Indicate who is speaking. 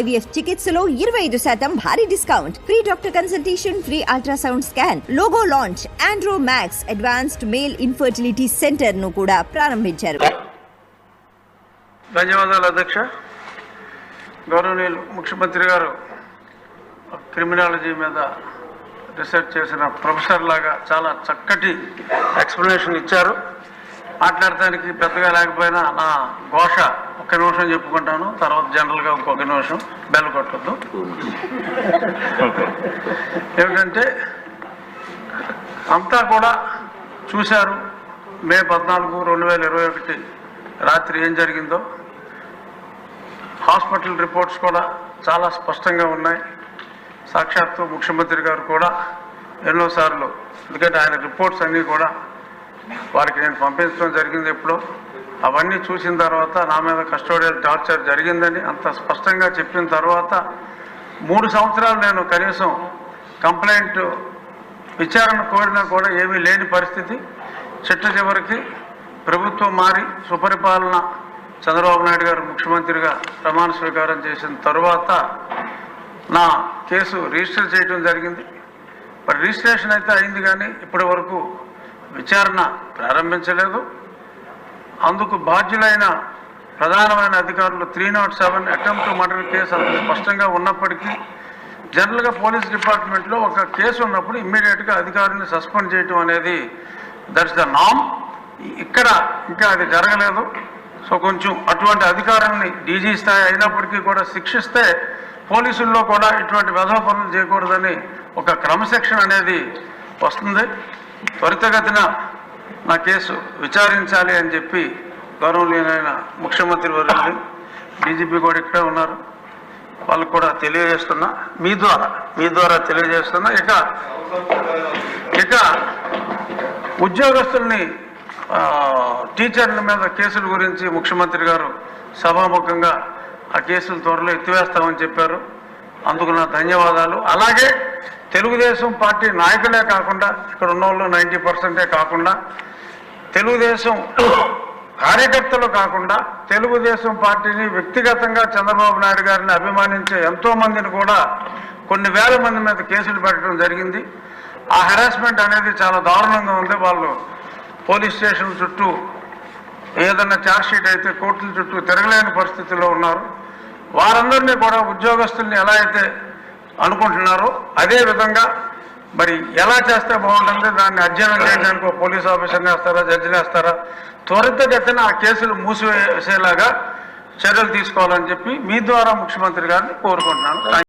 Speaker 1: IVF చికిత్సలో ఇరవై ఐదు శాతం భారీ discount. Free doctor consultation free ultrasound scan logo launch Andro Max advanced male infertility సెంటర్ను కూడా ప్రారంభించారు.
Speaker 2: ధన్యవాదాలు అధ్యక్ష. గౌరవనీయులు ముఖ్యమంత్రి గారు క్రిమినాలజీ మీద రీసెర్చ్ చేసిన ప్రొఫెసర్ లాగా చాలా చక్కటి ఎక్స్ప్లెనేషన్ ఇచ్చారు. మాట్లాడటానికి పెద్దగా లేకపోయినా నా ఘోష ఒక్క నిమిషం చెప్పుకుంటాను తర్వాత జనరల్గా ఇంకొక నిమిషం బెల్ కొట్టద్దు. ఏమిటంటే అంతా కూడా చూశారు మే పద్నాలుగు రెండు వేల ఇరవై ఒకటి రాత్రి ఏం జరిగిందో. హాస్పిటల్ రిపోర్ట్స్ కూడా చాలా స్పష్టంగా ఉన్నాయి. సాక్షాత్తు ముఖ్యమంత్రి గారు కూడా ఎన్నోసార్లు ఎందుకంటే ఆయన రిపోర్ట్స్ అన్నీ కూడా వారికి నేను పంపించడం జరిగింది ఎప్పుడో అవన్నీ చూసిన తర్వాత నా మీద కస్టోడియల్ టార్చర్ జరిగిందని అంత స్పష్టంగా చెప్పిన తర్వాత మూడు సంవత్సరాలు నేను కనీసం కంప్లైంట్ విచారణ కోరినా కూడా ఏమీ లేని పరిస్థితి. చిట్ట చివరికి ప్రభుత్వం మారి సుపరిపాలన చంద్రబాబు నాయుడు గారు ముఖ్యమంత్రిగా ప్రమాణ స్వీకారం చేసిన తర్వాత నా కేసు రిజిస్టర్ చేయడం జరిగింది. మరి రిజిస్ట్రేషన్ అయితే అయింది కానీ ఇప్పటి వరకు విచారణ ప్రారంభించలేదు. అందుకు బాధ్యులైన ప్రధానమైన అధికారులు three not seven attempt murder case అంత స్పష్టంగా ఉన్నప్పటికీ జనరల్గా పోలీస్ డిపార్ట్మెంట్లో ఒక కేసు ఉన్నప్పుడు ఇమ్మీడియట్గా అధికారిని సస్పెండ్ చేయటం అనేది దట్స్ ద నామ్ ఇక్కడ ఇంకా అది జరగలేదు. సో కొంచెం అటువంటి అధికారాన్ని డీజీ స్థాయి అయినప్పటికీ కూడా శిక్షిస్తే పోలీసుల్లో కూడా ఇటువంటి వెధవ పనులు చేయకూడదని ఒక క్రమశిక్షణ అనేది వస్తుంది. త్వరితగతిన నా కేసు విచారించాలి అని చెప్పి గౌరవనీయులైన ముఖ్యమంత్రి వర్యులు డీజీపీ కూడా ఇక్కడే ఉన్నారు. వాళ్ళకు కూడా తెలియజేస్తున్నా. మీ ద్వారా మీ ద్వారా తెలియజేస్తున్నా. ఇక ఇక ఉద్యోగస్తుల్ని టీచర్ల మీద కేసుల గురించి ముఖ్యమంత్రి గారు సభాముఖంగా ఆ కేసులు త్వరలో ఎత్తివేస్తామని చెప్పారు. అందుకు నా ధన్యవాదాలు. అలాగే తెలుగుదేశం పార్టీ నాయకులే కాకుండా ఇక్కడ ఉన్న వాళ్ళు నైంటీ పర్సెంటే కాకుండా తెలుగుదేశం కార్యకర్తలు కాకుండా తెలుగుదేశం పార్టీని వ్యక్తిగతంగా చంద్రబాబు నాయుడు గారిని అభిమానించే ఎంతో మందిని కూడా కొన్ని వేల మంది మీద కేసులు పెట్టడం జరిగింది. ఆ హెరాస్మెంట్ అనేది చాలా దారుణంగా ఉంది. వాళ్ళు పోలీస్ స్టేషన్ చుట్టూ ఏదన్నా ఛార్జ్ షీట్ అయితే కోర్టుల చుట్టూ తిరగలేని పరిస్థితిలో ఉన్నారు. వారందరినీ కూడా ఉద్యోగస్తుల్ని ఎలా అయితే అనుకుంటున్నారో అదే విధంగా మరి ఎలా చేస్తే బాగుంటుంది దాన్ని అధ్యయనం చేయడానికి పోలీస్ ఆఫీసర్ని వేస్తారా జడ్జిని వేస్తారా త్వరితగతిన ఆ కేసులు మూసివేసేలాగా చర్యలు తీసుకోవాలని చెప్పి మీ ద్వారా ముఖ్యమంత్రి గారిని కోరుకుంటున్నాను.